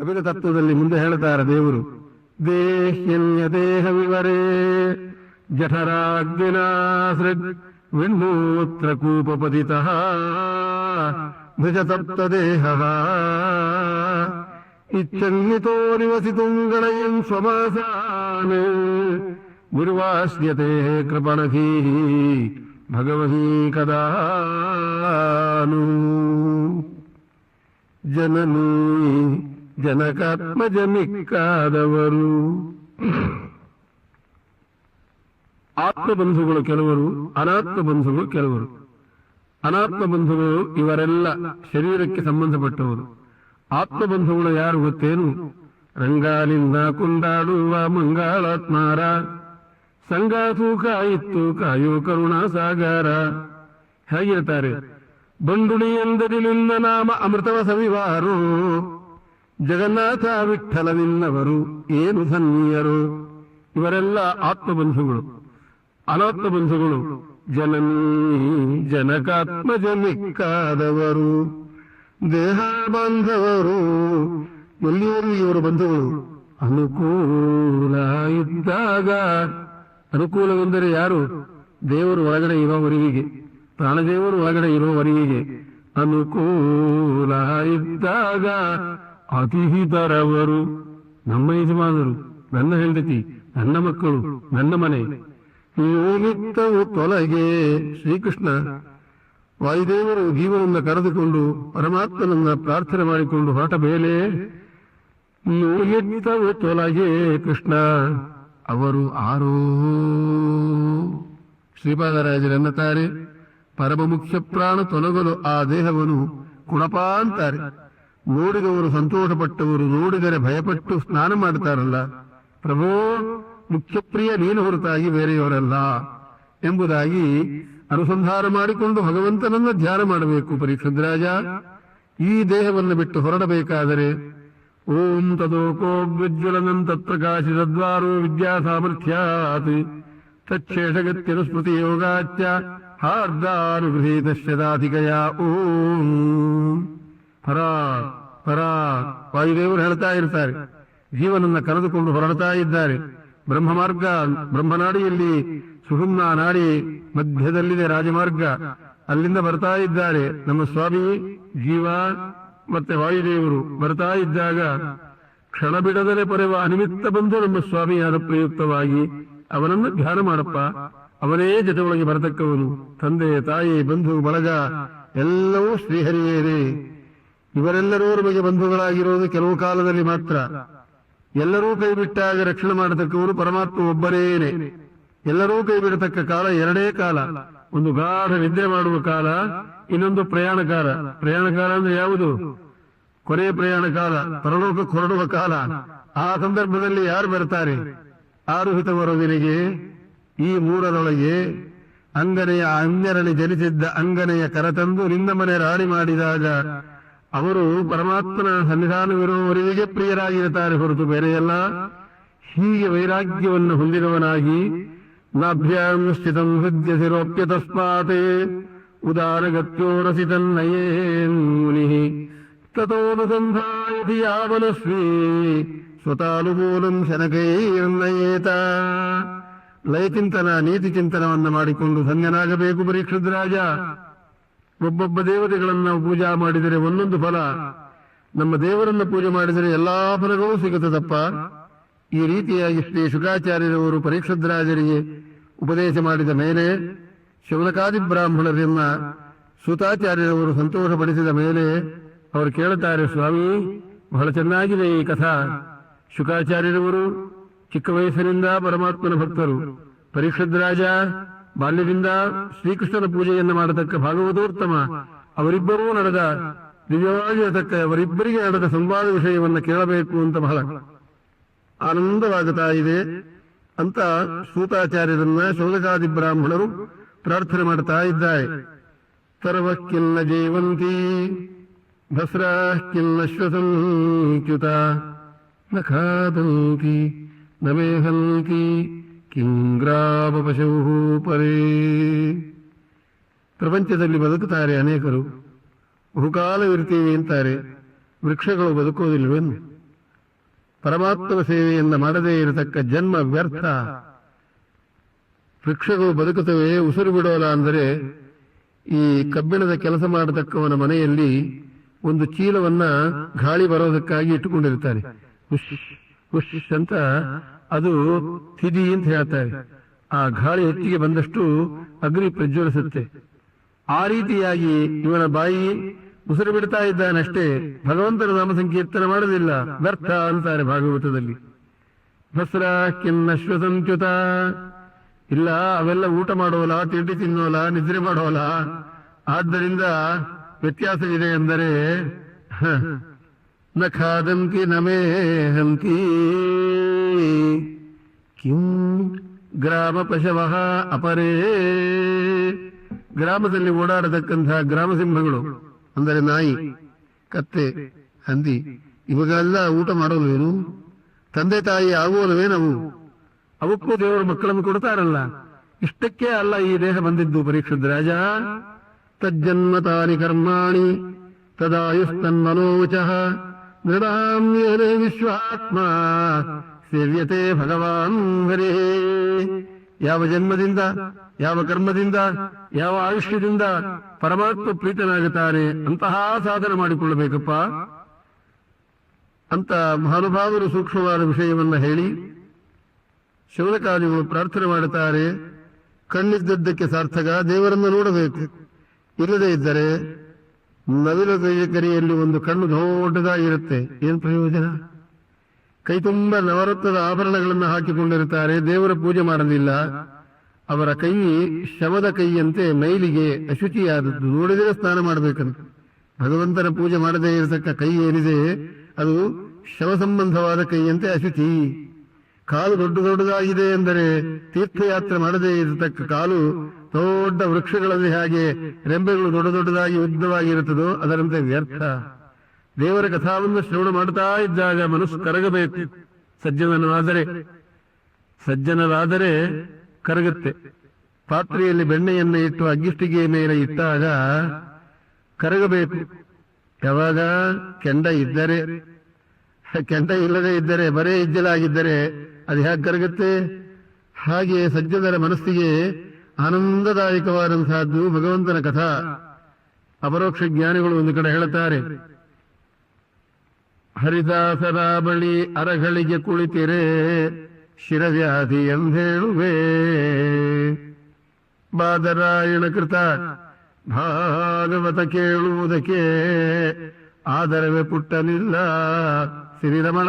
ಕಪಿಲ ತತ್ವದಲ್ಲಿ ಮುಂದೆ ಹೇಳ್ತಾರೆ ದೇವರು. ದೇಹ್ಯನ್ಯ ದೇಹ ವಿವರೇ ಜಠರಾಗ್ನಿನಾಸೃಗ್ ವಿಣ್ಣೂತ್ರ ಕೂಪಪತಿತ ಭುಜತಪ್ತ ದೇಹ. ಇಚ್ಛನ್ನಿತೋ ನಿವಸಿತುಂ ಗಣಯನ್ ಸ್ವಮಾಸಾನ್. ಗುರುವಾಸ್ಯತೆ ಕೃಪಣಕೀ ಭಗವಹೀ ಕದಾನು. ಜನನೀ ಜನಕಾತ್ಮಜನಿಕ್ಕಾದವರು ಆತ್ಮ ಬಂಧುಗಳು ಕೆಲವರು ಅನಾತ್ಮ ಬಂಧುಗಳು ಕೆಲವರು. ಅನಾತ್ಮ ಬಂಧುಗಳು ಇವರೆಲ್ಲ ಶರೀರಕ್ಕೆ ಸಂಬಂಧಪಟ್ಟವರು. ಆತ್ಮ ಬಂಧುಗಳು ಯಾರು ಗೊತ್ತೇನು? ರಂಗಾಲಿಂದ ಕುಂದಾಡುವ ಮಂಗಾಳಾತ್ಮಾರ. ಸಂಗಾತು ಕಾಯಿತ್ತು ಕಾಯೋ ಕರುಣಾ ಸಾಗರ ಹೇಗಿರ್ತಾರೆ ಬಂಡುಣಿ ಎಂದರಿಲಿಂದ ನಾಮ ಅಮೃತವ ಸವಿವಾರು ಜಗನ್ನಾಥ ವಿಠಲವಿನ್ನವರು ಏನು ಧನ್ಯರು ಇವರೆಲ್ಲ ಆತ್ಮಬಂಧುಗಳು ಅನಾತ್ಮ ಬಂಧುಗಳು ಜನನೀ ಜನಕಾತ್ಮಜನಿಕ್ಕಾದವರು. ದೇಹ ಬಾಂಧವರು ಎಲ್ಲಿಯವರು ಇವರ ಬಂಧುಗಳು? ಅನುಕೂಲ ಇದ್ದಾಗ. ಅನುಕೂಲವೆಂದರೆ ಯಾರು? ದೇವರು ಒಳಗಡೆ ಇರುವವರಿಗೆ, ಪ್ರಾಣದೇವರು ಒಳಗಡೆ ಇರುವವರಿಗೆ ಅನುಕೂಲ ಇದ್ದಾಗ. ಅತಿಹಿತರವರು ನಮ್ಮ ಯಜಮಾನರು, ನನ್ನ ಹೆಂಡತಿ, ನನ್ನ ಮಕ್ಕಳು, ನನ್ನ ಮನೆ. ಯೋಗಿತ್ತವು ತೊಲಗೆ ಶ್ರೀಕೃಷ್ಣ. ವಾಯುದೇವರು ಜೀವನನ್ನ ಕರೆದುಕೊಂಡು ಪರಮಾತ್ಮನನ್ನ ಪ್ರಾರ್ಥನೆ ಮಾಡಿಕೊಂಡು ಹೊರಟ ಮೇಲೆ ಯೋಗಿತ್ತವು ತೊಲಗೆ ಕೃಷ್ಣ. ಅವರು ಆರೋ ಶ್ರೀಪಾದರಾಜರೆನ್ನುತ್ತಾರೆ ಪರಮ ಮುಖ್ಯ ಪ್ರಾಣ ತೊಲಗಲು ಆ ದೇಹವನ್ನು ಕುಣಪ ಅಂತಾರೆ. ನೋಡಿದವರು ಸಂತೋಷಪಟ್ಟವರು, ನೋಡಿದರೆ ಭಯಪಟ್ಟು ಸ್ನಾನ ಮಾಡ್ತಾರಲ್ಲ. ಪ್ರಭೋ, ಮುಖ್ಯಪ್ರಿಯ ನೀನು ಹೊರತಾಗಿ ಬೇರೆಯವರಲ್ಲ ಎಂಬುದಾಗಿ ಅನುಸಂಧಾನ ಮಾಡಿಕೊಂಡು ಭಗವಂತನನ್ನ ಧ್ಯಾನ ಮಾಡಬೇಕು ಪರೀಕ್ಷದ್ರಾಜ ಈ ದೇಹವನ್ನು ಬಿಟ್ಟು ಹೊರಡಬೇಕಾದರೆ ಓಂ ತದೋಕೋ ತತ್ಪ್ರಕಾಶಿ ತದ್ವಾರೋ ವಿದ್ಯಾ ಸಾಮರ್ಥ್ಯಾತ್ ಸ್ಮೃತಿ ಯೋಗಾಚ್ಯ ಹಾರ್ದಾನುಗೃಹೀತಶ್ಯದಾಧಿಕಯ ಓಂ. ಪರಾ ಪರಾ ವಾಯುದೇವರು ಹೇಳ್ತಾ ಇರ್ತಾರೆ. ಜೀವನನ್ನ ಕರೆದುಕೊಂಡು ಹೊರಡ್ತಾ ಇದ್ದಾರೆ. ಬ್ರಹ್ಮ ಮಾರ್ಗ ಬ್ರಹ್ಮನಾಡಿಯಲ್ಲಿ ಸುಹುಮ್ನ ನಾಡಿ ಮಧ್ಯದಲ್ಲಿದೆ ರಾಜಮಾರ್ಗ. ಅಲ್ಲಿಂದ ಬರ್ತಾ ಇದ್ದಾರೆ. ನಮ್ಮ ಸ್ವಾಮಿ, ಜೀವ ಮತ್ತೆ ವಾಯುದೇವರು ಬರ್ತಾ ಇದ್ದಾಗ ಕ್ಷಣ ಬಿಡದಲೆ ಪರೆಯುವ ಅನಿಮಿತ್ತ ಬಂದು ನಮ್ಮ ಸ್ವಾಮಿಯಾದ ಪ್ರಯುಕ್ತವಾಗಿ ಅವನನ್ನು ಧ್ಯಾನ ಮಾಡಪ್ಪ. ಅವನೇ ಜೊತೆ ಒಳಗೆ ಬರತಕ್ಕವನು. ತಂದೆ, ತಾಯಿ, ಬಂಧು, ಬಳಗ, ಎಲ್ಲವೂ ಶ್ರೀಹರಿಯೇ ಇವರೆಲ್ಲರೂ ನಮಗೆ ಬಂಧುಗಳಾಗಿರುವುದು ಕೆಲವು ಕಾಲದಲ್ಲಿ ಮಾತ್ರ. ಎಲ್ಲರೂ ಕೈ ಬಿಟ್ಟಾಗ ರಕ್ಷಣೆ ಮಾಡತಕ್ಕವರು ಪರಮಾತ್ಮ ಒಬ್ಬರೇನೆ ಎಲ್ಲರೂ ಕೈ ಬಿಡತಕ್ಕ ಕಾಲ ಎರಡೇ ಕಾಲ. ಒಂದು ಗಾಢ ನಿದ್ರೆ ಮಾಡುವ ಕಾಲ, ಇನ್ನೊಂದು ಪ್ರಯಾಣ ಕಾಲ. ಪ್ರಯಾಣ ಕಾಲ ಅಂದ್ರೆ ಯಾವುದು? ಕೊನೆಯ ಪ್ರಯಾಣ ಕಾಲ ಪರಲೋಕಕ್ಕೆ ಹೊರಡುವ ಕಾಲ. ಆ ಸಂದರ್ಭದಲ್ಲಿ ಯಾರು ಬರ್ತಾರೆ? ಆರು ವರದಿನಿಗೆ, ಈ ಮೂರರೊಳಗೆ ಅಂಗನೆಯ ಅನ್ಯರಲ್ಲಿ ಜನಿಸಿದ್ದ ಅಂಗನೆಯ ಕರತಂದು ನಿನ್ನ ಮನೆ ರಾಣಿ ಮಾಡಿದಾಗ ಅವರು ಪರಮಾತ್ಮನ ಸನ್ನಿಧಾನವಿರುವವರಿಗೆ ಪ್ರಿಯರಾಗಿರುತ್ತಾರೆ ಹೊರತು ಬೇರೆಯಲ್ಲ ಹೀಗೆ ವೈರಾಗ್ಯವನ್ನು ಹೊಂದಿದವನಾಗಿ ನಾಭ್ಯಾಂ ಸ್ಥಿತಂ ಹೃದಯ ಶಿರೋಪ್ಯ ತಸ್ಮಾತ್ ಉದಾರಗತ್ಯೋ ರಸಿತನ್ನಯೇನ್ ಮುನಿ. ತಥೋನುಸಂಧಾಯತಿ ಯಾವನಸ್ವಿ ಸ್ವತಾನುಕೂಲಂ ಶನಕೈರ್ನಯೇತ. ಲಯಚಿಂತನ ನೀತಿ ಚಿಂತನವನ್ನು ಮಾಡಿಕೊಂಡು ಧನ್ಯನಾಗಬೇಕು ಪರೀಕ್ಷದ್ರಾಜ. ಒಬ್ಬೊಬ್ಬ ದೇವತೆಗಳನ್ನು ನಾವು ಪೂಜಾ ಮಾಡಿದರೆ ಒಂದೊಂದು ಫಲ. ನಮ್ಮ ದೇವರನ್ನು ಪೂಜೆ ಮಾಡಿದರೆ ಎಲ್ಲಾ ಫಲಗಳು ಸಿಗುತ್ತದಪ್ಪ ಈ ರೀತಿಯಾಗಿ ಶ್ರೀ ಶುಕಾಚಾರ್ಯರವರು ಪರೀಕ್ಷದ್ರಾಜರಿಗೆ ಉಪದೇಶ ಮಾಡಿದ ಮೇಲೆ ಶಿವನಕಾದಿ ಬ್ರಾಹ್ಮಣರನ್ನ ಸುತಾಚಾರ್ಯರವರು ಸಂತೋಷಪಡಿಸಿದ ಮೇಲೆ ಅವರು ಕೇಳುತ್ತಾರೆ, ಸ್ವಾಮಿ, ಬಹಳ ಚೆನ್ನಾಗಿದೆ ಈ ಕಥಾ. ಶುಕಾಚಾರ್ಯರವರು ಚಿಕ್ಕ ವಯಸ್ಸಿನಿಂದ ಪರಮಾತ್ಮನ ಭಕ್ತರು. ಪರೀಕ್ಷದ್ರಾಜ ಬಾಲ್ಯದಿಂದ ಶ್ರೀಕೃಷ್ಣನ ಪೂಜೆಯನ್ನು ಮಾಡತಕ್ಕ ಭಾಗವತೋತ್ತಮ ಅವರಿಬ್ಬರೂ ನಡೆದ ದಿವ್ಯವಾಗಿ ಇರತಕ್ಕ ಅವರಿಬ್ಬರಿಗೆ ನಡೆದ ಸಂವಾದ ವಿಷಯವನ್ನು ಕೇಳಬೇಕು ಅಂತ ಬಹಳ ಆನಂದವಾಗುತ್ತಾ ಇದೆ ಅಂತ ಸೂತಾಚಾರ್ಯರನ್ನ ಶೋಧಕಾದಿ ಬ್ರಾಹ್ಮಣರು ಪ್ರಾರ್ಥನೆ ಮಾಡ್ತಾ ಇದ್ದಾರೆ. ಸರ್ವಕ್ಕಿಲ್ಲ ಜೀವಂತಿ ದಸರಾ ಕಿಲ್ಲ ಶ್ವಸಂಚ್ಯುತ ನ ಖಾದಂತಿ ನ ಮೇಹಂತಿ ಕಿಂಗ್ರಾಪಶು ಪರೇ. ಪ್ರಪಂಚದಲ್ಲಿ ಬದುಕುತ್ತಾರೆ ಅನೇಕರು. ಬಹುಕಾಲವಿರ್ತೀವಿ ಅಂತಾರೆ. ವೃಕ್ಷಗಳು ಬದುಕೋದಿಲ್ಲವೆಂದು ಪರಮಾತ್ಮನ ಸೇವೆಯನ್ನು ಮಾಡದೇ ಇರತಕ್ಕ ಜನ್ಮ ವ್ಯರ್ಥ. ವೃಕ್ಷಗಳು ಬದುಕುತ್ತವೆ, ಉಸಿರು ಬಿಡೋಲ್ಲ ಅಂದರೆ ಈ ಕಬ್ಬಿಣದ ಕೆಲಸ ಮಾಡತಕ್ಕವನ ಮನೆಯಲ್ಲಿ ಒಂದು ಚೀಲವನ್ನ ಗಾಳಿ ಬರೋದಕ್ಕಾಗಿ ಇಟ್ಟುಕೊಂಡಿರ್ತಾರೆ ಹುಶ್ ಹುಶ್ ಅಂತ ಅದು ತಿದಿ ಅಂತ ಹೇಳ್ತಾರೆ. ಆ ಗಾಳಿ ಹೆಚ್ಚಿಗೆ ಬಂದಷ್ಟು ಅಗ್ನಿ ಪ್ರಜ್ವಲಿಸುತ್ತೆ. ಆ ರೀತಿಯಾಗಿ ಇವನ ಬಾಯಿ ಉಸಿರು ಬಿಡ್ತಾ ಇದ್ದಾನಷ್ಟೇ. ಭಗವಂತನ ನಾಮ ಸಂಕೀರ್ತನ ಮಾಡುವುದಿಲ್ಲ. ವ್ಯರ್ಥ ಅಂತಾರೆ ಭಾಗವತದಲ್ಲಿ. ಭಸ್ರ ಕಿನ್ನಶ್ವಸಂಚ್ಯುತ ಇಲ್ಲ, ಅವೆಲ್ಲ ಊಟ ಮಾಡೋಲ್ಲ ತಿಂಡಿ ತಿನ್ನೋಲ್ಲ, ನಿದ್ರೆ ಮಾಡೋಲ್ಲ ಆದ್ದರಿಂದ ವ್ಯತ್ಯಾಸವಿದೆ ಎಂದರೆ ನ ಖಾದಂತಿ ನಮೇ ಹಂತಿ ಕಿಂ ಗ್ರಾಮ ಪಶವ ಅಪರೇ ಗ್ರಾಮದಲ್ಲಿ ಓಡಾಡತಕ್ಕಂತಹ ಗ್ರಾಮ ಸಿಂಹಗಳು ಅಂದರೆ ನಾಯಿ, ಕತ್ತೆ, ಹಂದಿ ಇವಾಗೆಲ್ಲ ಊಟ ಮಾಡೋಲ್ವೇನು ತಂದೆ ತಾಯಿ ಆಗುವಲ್ವೇ ನಾವು ಅವಕ್ಕೂ ದೇವರು ಮಕ್ಕಳನ್ನು ಕೊಡ್ತಾರಲ್ಲ. ಇಷ್ಟಕ್ಕೆ ಅಲ್ಲ ಈ ದೇಹ ಬಂದಿದ್ದು ಪರೀಕ್ಷಿತ ರಾಜ. ತಜ್ಜನ್ಮ ತಾನಿ ಕರ್ಮಾಣಿ ತದಾಯುಸ್ತನ್ಮನೋಚ ನೃಣಾಮ್ಯನೇ ವಿಶ್ವಾತ್ಮ ಸೇವ್ಯತೆ ಭಗವಾನ್ ಹರೇ. ಯಾವ ಜನ್ಮದಿಂದ, ಯಾವ ಕರ್ಮದಿಂದ, ಯಾವ ಆಯುಷ್ಯದಿಂದ ಪರಮಾತ್ಮ ಪ್ರೀತನಾಗುತ್ತಾನೆ ಅಂತಹ ಸಾಧನೆ ಮಾಡಿಕೊಳ್ಳಬೇಕಪ್ಪ. ಅಂತ ಮಹಾನುಭಾವರು ಸೂಕ್ಷ್ಮವಾದ ವಿಷಯವನ್ನ ಹೇಳಿ, ಶಿವನಕಾದಿಗಳು ಪ್ರಾರ್ಥನೆ ಮಾಡುತ್ತಾರೆ, ಕಣ್ಣಿದ್ದದ್ದಕ್ಕೆ ಸಾರ್ಥಕ, ದೇವರನ್ನು ನೋಡಬೇಕು. ಇಲ್ಲದೆ ಇದ್ದರೆ ನವಿಲ ಕರಿಯಲ್ಲಿ ಒಂದು ಕಣ್ಣು ದೊಡ್ಡದಾಗಿರುತ್ತೆ. ಏನು ಪ್ರಯೋಜನ? ಕೈ ತುಂಬ ನವರತ್ನದ ಆಭರಣಗಳನ್ನು ಹಾಕಿಕೊಂಡಿರುತ್ತಾರೆ. ದೇವರ ಪೂಜೆ ಮಾಡಲಿಲ್ಲ. ಅವರ ಕೈ ಶವದ ಕೈಯಂತೆ ಮೈಲಿಗೆ ಅಶುಚಿಯಾದದ್ದು. ನೋಡಿದರೆ ಸ್ನಾನ ಮಾಡಬೇಕಂತ. ಭಗವಂತನ ಪೂಜೆ ಮಾಡದೇ ಇರತಕ್ಕ ಕೈ ಏನಿದೆ? ಅದು ಶವ ಸಂಬಂಧವಾದ ಕೈಯಂತೆ ಅಶುಚಿ. ಕಾಲು ದೊಡ್ಡ ದೊಡ್ಡದಾಗಿದೆ ಎಂದರೆ ತೀರ್ಥಯಾತ್ರೆ ಮಾಡದೇ ಇರತಕ್ಕ ಕಾಲು ದೊಡ್ಡ ವೃಕ್ಷಗಳಲ್ಲಿ ಹಾಗೆ ರೆಂಬೆಗಳು ದೊಡ್ಡ ದೊಡ್ಡದಾಗಿ ಉದ್ದವಾಗಿರುತ್ತದೋ ಅದರಂತೆ ವ್ಯರ್ಥ. ದೇವರ ಕಥಾವನ್ನು ಶ್ರವಣ ಮಾಡ್ತಾ ಇದ್ದಾಗ ಮನಸ್ಸು ಕರಗಬೇಕು. ಸಜ್ಜನನಾದರೆ ಸಜ್ಜನರಾದರೆ ಕರಗುತ್ತೆ. ಪಾತ್ರೆಯಲ್ಲಿ ಬೆಣ್ಣೆಯನ್ನು ಇಟ್ಟು ಅಗ್ಗಿಷ್ಟಿಗೆ ಮೇಲೆ ಇಟ್ಟಾಗ ಕರಗಬೇಕು. ಯಾವಾಗ? ಕೆಂಡ ಇದ್ದರೆ. ಕೆಂಡ ಇಲ್ಲದೆ ಇದ್ದರೆ, ಬರೇ ಇಜ್ಜಲಾಗಿದ್ದರೆ ಅದು ಹೇಗೆ ಕರಗುತ್ತೆ? ಹಾಗೆ ಸಜ್ಜನರ ಮನಸ್ಸಿಗೆ ಆನಂದದಾಯಕವಾದಂತಹದ್ದು ಭಗವಂತನ ಕಥಾ. ಅಪರೋಕ್ಷ ಜ್ಞಾನಿಗಳು ಒಂದು ಕಡೆ ಹೇಳುತ್ತಾರೆ ಹರಿದಾಸರ ಬಳಿ ಅರಗಳಿಗೆ ಕುಳಿತಿರೆ, ಶಿರವ್ಯಾಧಿ ಎಂದೇಳುವೆ. ಬಾದರಾಯಣ ಕೃತ, ಭಾಗವತ ಕೇಳುವುದಕ್ಕೆ ಆದರವೇ ಪುಟ್ಟನಿಲ್ಲ. ಶ್ರೀರಮಣ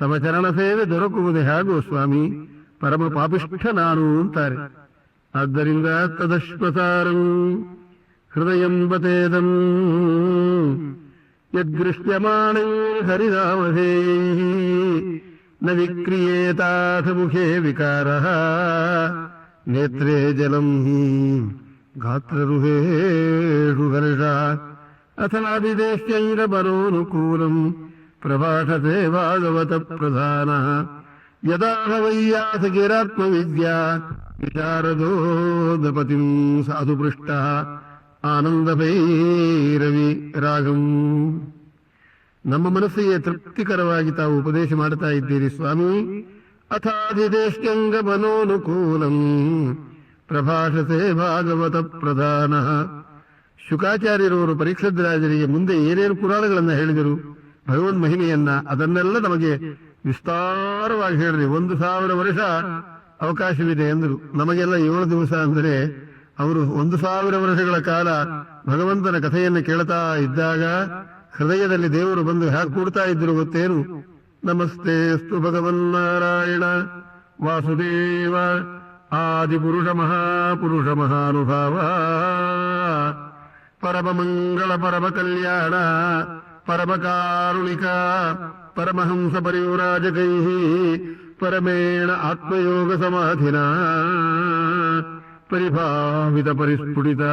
ತಮ್ಮ ಚರಣ ಸೇವೆ ದೊರಕುವುದೇ ಹಾಗೂ ಸ್ವಾಮಿ, ಪರಮ ಪಾಪಿಷ್ಠ ನಾನು ಅಂತಾರೆ. ಆದ್ದರಿಂದ ತದಶ್ವಸಾರಂ ಹೃದಯಂಬತೇದಂ ಯದೃಶ್ಯಮಾಣೈ यदृश्यमाणे हरिनामधेयैः न विक्रियेताथ मुखे विकारः। नेत्रे जलम् गात्ररुहेषु हर्षा अथ नाभिदेश्यैरपरोऽनुकूलम् प्रभाषते भागवतप्रधानः यदा हवैयासगिरात्मविद्या विशारदो दपतिम् साधुपृष्टः। ಆನಂದ ಭೈರವಿ ರಾಗಂ. ನಮ್ಮ ಮನಸ್ಸಿಗೆ ತೃಪ್ತಿಕರವಾಗಿ ತಾವು ಉಪದೇಶ ಮಾಡ್ತಾ ಇದ್ದೀರಿ, ಸ್ವಾಮಿ. ಅಥಾಧಿದೇಶ್ಯಂಗ ಮನೋನುಕೂಲಂ. ಪ್ರಭಾಷತೆ ಭಾಗವತ ಪ್ರಧಾನ. ಶುಕಾಚಾರ್ಯರವರು ಪರೀಕ್ಷದ್ರಾಜರಿಗೆ ಮುಂದೆ ಏನೇನು ಪುರಾಣಗಳನ್ನು ಹೇಳಿದರು ಭಗವನ್ ಮಹಿಮೆಯನ್ನ ಅದನ್ನೆಲ್ಲ ನಮಗೆ ವಿಸ್ತಾರವಾಗಿ ಹೇಳಿರಿ. ಒಂದು ಸಾವಿರ ವರ್ಷ ಅವಕಾಶವಿದೆ ಎಂದರು. ನಮಗೆಲ್ಲ ಏಳು ದಿವಸ ಅಂದರೆ ಅವರು ಒಂದು ಸಾವಿರ ವರ್ಷಗಳ ಕಾಲ ಭಗವಂತನ ಕಥೆಯನ್ನು ಕೇಳ್ತಾ ಇದ್ದಾಗ ಹೃದಯದಲ್ಲಿ ದೇವರು ಬಂದು ಹ್ಯಾ ಕೂಡ್ತಾ ಇದ್ರು ಗೊತ್ತೇನು? ನಮಸ್ತೆ ಸ್ತು ಭಗವನ್ನಾರಾಯಣ ವಾಸುದೇವ, ಆದಿಪುರುಷ ಮಹಾಪುರುಷ ಮಹಾನುಭಾವ, ಪರಮ ಮಂಗಳ, ಪರಮ ಕಲ್ಯಾಣ, ಪರಮ ಕಾರುಣಿಕ, ಪರಮಹಂಸ ಪರಿವ್ರಾಜಕೈ ಪರಮೇಣ ಆತ್ಮಯೋಗ ಸಮಾಧಿನ परिभावितपरिस्फुटिता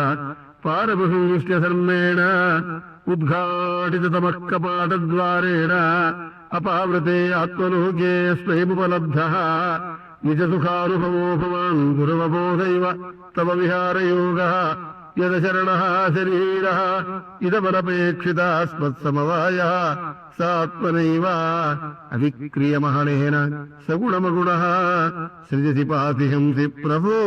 पारबहूष्ण्यधर्मेण उद्घाटिततमःकपाटद्वारेण अपावृते आत्मलोके स्वयमुपलब्धः निजसुखानुभवो भवान् गुरवबोधैव तव विहारयोगः यदशरणः शरीरः इदमनपेक्षितास्मत्समवायः सात्मनैव अविक्रियमहनेन सगुणमगुणः सृजति पातिहंसि प्रभो